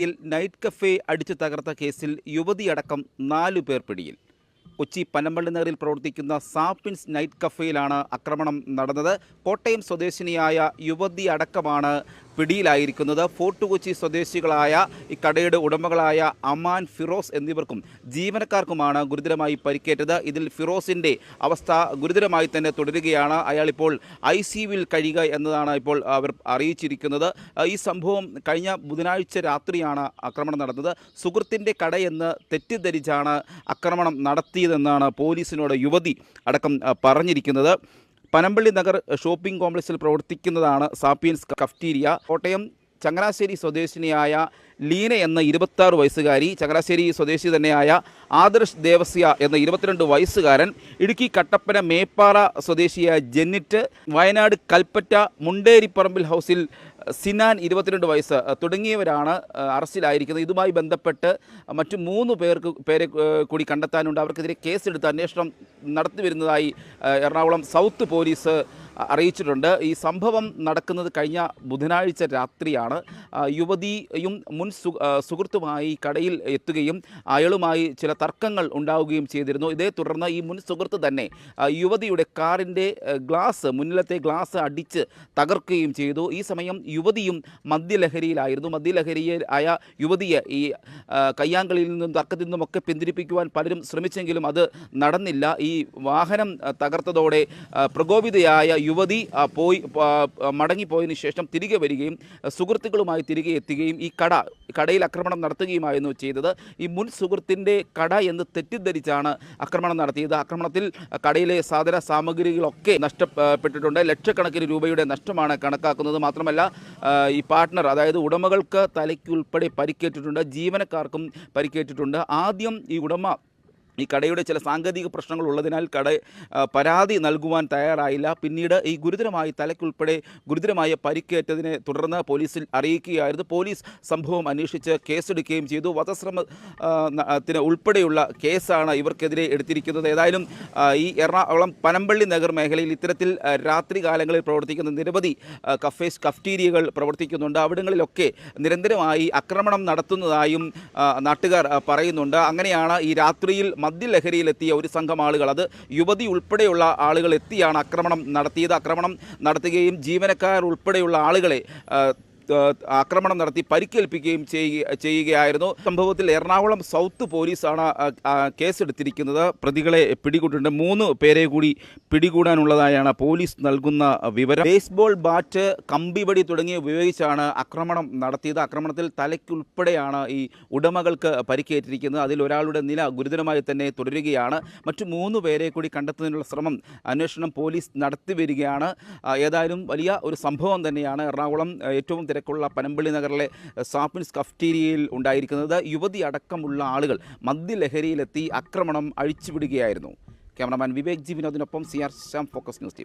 യിൽ night cafe അടിച്ചു തകർത്ത കേസിൽ യുവതിയടക്കം നാലു പേർ പിടിയിൽ. കൊച്ചി പനമ്പള്ളി നഗറിൽ പ്രവർത്തിക്കുന്ന സാപ്പിൻസ് നൈറ്റ് കഫേയിലാണ് ആക്രമണം നടന്നത്. കോട്ടയം സ്വദേശിനിയായ യുവതി അടക്കമാണ് പിടിയിലായിരിക്കുന്നത്. ഫോർട്ട് കൊച്ചി സ്വദേശികളായ ഈ കടയുടെ ഉടമകളായ അമാൻ ഫിറോസ് എന്നിവർക്കും ജീവനക്കാർക്കുമാണ് ഗുരുതരമായി പരിക്കേറ്റത്. ഇതിൽ ഫിറോസിന്റെ അവസ്ഥ ഗുരുതരമായി തന്നെ തുടരുകയാണ്. അയാൾ ഇപ്പോൾ ഐ സിയുവിൽ കഴിയുക എന്നതാണ് ഇപ്പോൾ അവർ അറിയിച്ചിരിക്കുന്നത്. ഈ സംഭവം കഴിഞ്ഞ ബുധനാഴ്ച രാത്രിയാണ് ആക്രമണം നടന്നത്. സുഹൃത്തിന്റെ കടയെന്ന് തെറ്റിദ്ധരിച്ചാണ് ആക്രമണം നടത്തിയതെന്നാണ് പോലീസിനോട് യുവതി അടക്കം പറഞ്ഞിരിക്കുന്നത്. പനമ്പള്ളി നഗർ ഷോപ്പിംഗ് കോംപ്ലക്സിൽ പ്രവർത്തിക്കുന്നതാണ് സാപ്പിയൻസ് കഫ്റ്റീരിയ. കോട്ടയം ചങ്ങനാശ്ശേരി സ്വദേശിനിയായ ലീന എന്ന ഇരുപത്താറ് വയസ്സുകാരി ചങ്ങനാശ്ശേരി സ്വദേശി തന്നെയായ ആദർശ് ദേവസ്യ എന്ന ഇരുപത്തിരണ്ട് വയസ്സുകാരൻ ഇടുക്കി കട്ടപ്പന മേപ്പാറ സ്വദേശിയായ ജെന്നിറ്റ് വയനാട് കൽപ്പറ്റ മുണ്ടേരിപ്പറമ്പിൽ ഹൗസിൽ സിനാൻ ഇരുപത്തിരണ്ട് വയസ്സ് തുടങ്ങിയവരാണ് അറസ്റ്റിലായിരിക്കുന്നത്. ഇതുമായി ബന്ധപ്പെട്ട് മറ്റു മൂന്ന് പേർക്ക് പേരെ കൂടി കണ്ടെത്താനുണ്ട്. അവർക്കെതിരെ കേസെടുത്ത് അന്വേഷണം നടത്തി വരുന്നതായി എറണാകുളം സൗത്ത് പോലീസ് അറിയിച്ചിട്ടുണ്ട്. ഈ സംഭവം നടക്കുന്നത് കഴിഞ്ഞ ബുധനാഴ്ച രാത്രിയാണ്. യുവതിയും മുൻ സുഹൃത്തുമായി കടയിൽ എത്തുകയും അയാളുമായി ചില തർക്കങ്ങൾ ഉണ്ടാവുകയും ചെയ്തിരുന്നു. ഇതേ തുടർന്ന് ഈ മുൻ സുഹൃത്ത് തന്നെ യുവതിയുടെ കാറിന്റെ ഗ്ലാസ് മുന്നിലത്തെ ഗ്ലാസ് അടിച്ച് തകർക്കുകയും ചെയ്തു. ഈ സമയം യുവതിയും മദ്യലഹരിയിലായിരുന്നു. മദ്യലഹരിയിൽ ആയ യുവതിയെ ഈ കയ്യാങ്കളിയിൽ നിന്നും തർക്കത്തിൽ നിന്നുമൊക്കെ പിന്തിരിപ്പിക്കുവാൻ പലരും ശ്രമിച്ചെങ്കിലും അത് നടന്നില്ല. ഈ വാഹനം തകർത്തതോടെ പ്രകോപിതയായ യുവതി പോയി മടങ്ങിപ്പോയതിന് ശേഷം തിരികെ വരികയും സുഹൃത്തുക്കളുമായി തിരികെ എത്തുകയും ഈ കട കടയിൽ ആക്രമണം നടത്തുകയുമായിരുന്നു ചെയ്തത്. ഈ മുൻ സുഹൃത്തിന്റെ കട എന്ന് തെറ്റിദ്ധരിച്ചാണ് ആക്രമണം നടത്തിയത്. ആക്രമണത്തിൽ കടയിലെ സാധന സാമഗ്രികളൊക്കെ നഷ്ടപ്പെട്ടിട്ടുണ്ട്. ലക്ഷക്കണക്കിന് രൂപയുടെ നഷ്ടമാണ് കണക്കാക്കുന്നത്. മാത്രമല്ല ഈ പാർട്ട്ണർ അതായത് ഉടമകൾക്ക് തലയ്ക്കുൾപ്പെടെ പരിക്കേറ്റിട്ടുണ്ട്. ജീവനക്കാർക്കും പരിക്കേറ്റിട്ടുണ്ട്. ആദ്യം ഈ ഉടമ ഈ കടയുടെ ചില സാങ്കേതിക പ്രശ്നങ്ങൾ ഉള്ളതിനാൽ കട പരാതി നൽകുവാൻ തയ്യാറായില്ല. പിന്നീട് ഈ ഗുരുതരമായി തലയ്ക്കുൾപ്പെടെ ഗുരുതരമായ പരിക്കേറ്റതിനെ തുടർന്ന് പോലീസിൽ അറിയിക്കുകയായിരുന്നു. പോലീസ് സംഭവം അന്വേഷിച്ച് കേസെടുക്കുകയും ചെയ്തു. വധശ്രമത്തിന് ഉൾപ്പെടെയുള്ള കേസാണ് ഇവർക്കെതിരെ എടുത്തിരിക്കുന്നത്. ഏതായാലും ഈ എറണാകുളം പനമ്പള്ളി നഗർ മേഖലയിൽ ഇത്തരത്തിൽ രാത്രികാലങ്ങളിൽ രാത്രി കാലങ്ങളിൽ പ്രവർത്തിക്കുന്ന നിരവധി കഫേസ് കഫ്റ്റീരിയകൾ പ്രവർത്തിക്കുന്നുണ്ട്. അവിടങ്ങളിലൊക്കെ നിരന്തരമായി ആക്രമണം നടത്തുന്നതായും നാട്ടുകാർ പറയുന്നുണ്ട്. അങ്ങനെയാണ് ഈ രാത്രിയിൽ മദ്യലഹരിയിലെത്തിയ ഒരു സംഘം ആളുകൾ. അത് യുവതി ഉൾപ്പെടെയുള്ള ആളുകൾ എത്തിയാണ് ആക്രമണം നടത്തിയത്. ആക്രമണം നടത്തുകയും ജീവനക്കാർ ഉൾപ്പെടെയുള്ള ആളുകളെ ആക്രമണം നടത്തി പരിക്കേൽപ്പിക്കുകയും ചെയ്യുക ചെയ്യുകയായിരുന്നു. സംഭവത്തിൽ എറണാകുളം സൗത്ത് പോലീസാണ് കേസെടുത്തിരിക്കുന്നത്. പ്രതികളെ പിടികൂട്ടിട്ടുണ്ട്. മൂന്ന് പേരെ കൂടി പിടികൂടാനുള്ളതായാണ് പോലീസ് നൽകുന്ന വിവരം. ബേസ്ബോൾ ബാറ്റ് കമ്പിവടി തുടങ്ങിയ ഉപയോഗിച്ചാണ് ആക്രമണം നടത്തിയത്. ആക്രമണത്തിൽ തലയ്ക്കുൾപ്പെടെയാണ് ഈ ഉടമകൾക്ക് പരിക്കേറ്റിരിക്കുന്നത്. അതിൽ ഒരാളുടെ നില ഗുരുതരമായി തന്നെ തുടരുകയാണ്. മറ്റു മൂന്ന് പേരെ കൂടി കണ്ടെത്തുന്നതിനുള്ള ശ്രമം അന്വേഷണം പോലീസ് നടത്തി വരികയാണ്. ഏതായാലും വലിയ ഒരു സംഭവം തന്നെയാണ് എറണാകുളം ഏറ്റവും തിരക്കുള്ള പനമ്പള്ളി നഗറിലെ സാപ്പിൻസ് കഫ്റ്റീരിയയിൽ ഉണ്ടായിരിക്കുന്നത് യുവതി അടക്കമുള്ള ആളുകൾ മദ്യലഹരിയിലെത്തി ആക്രമണം അഴിച്ചുവിടുകയായിരുന്നു. Cameraman Vivek G വിനോദിനൊപ്പം C R Shyam focus news T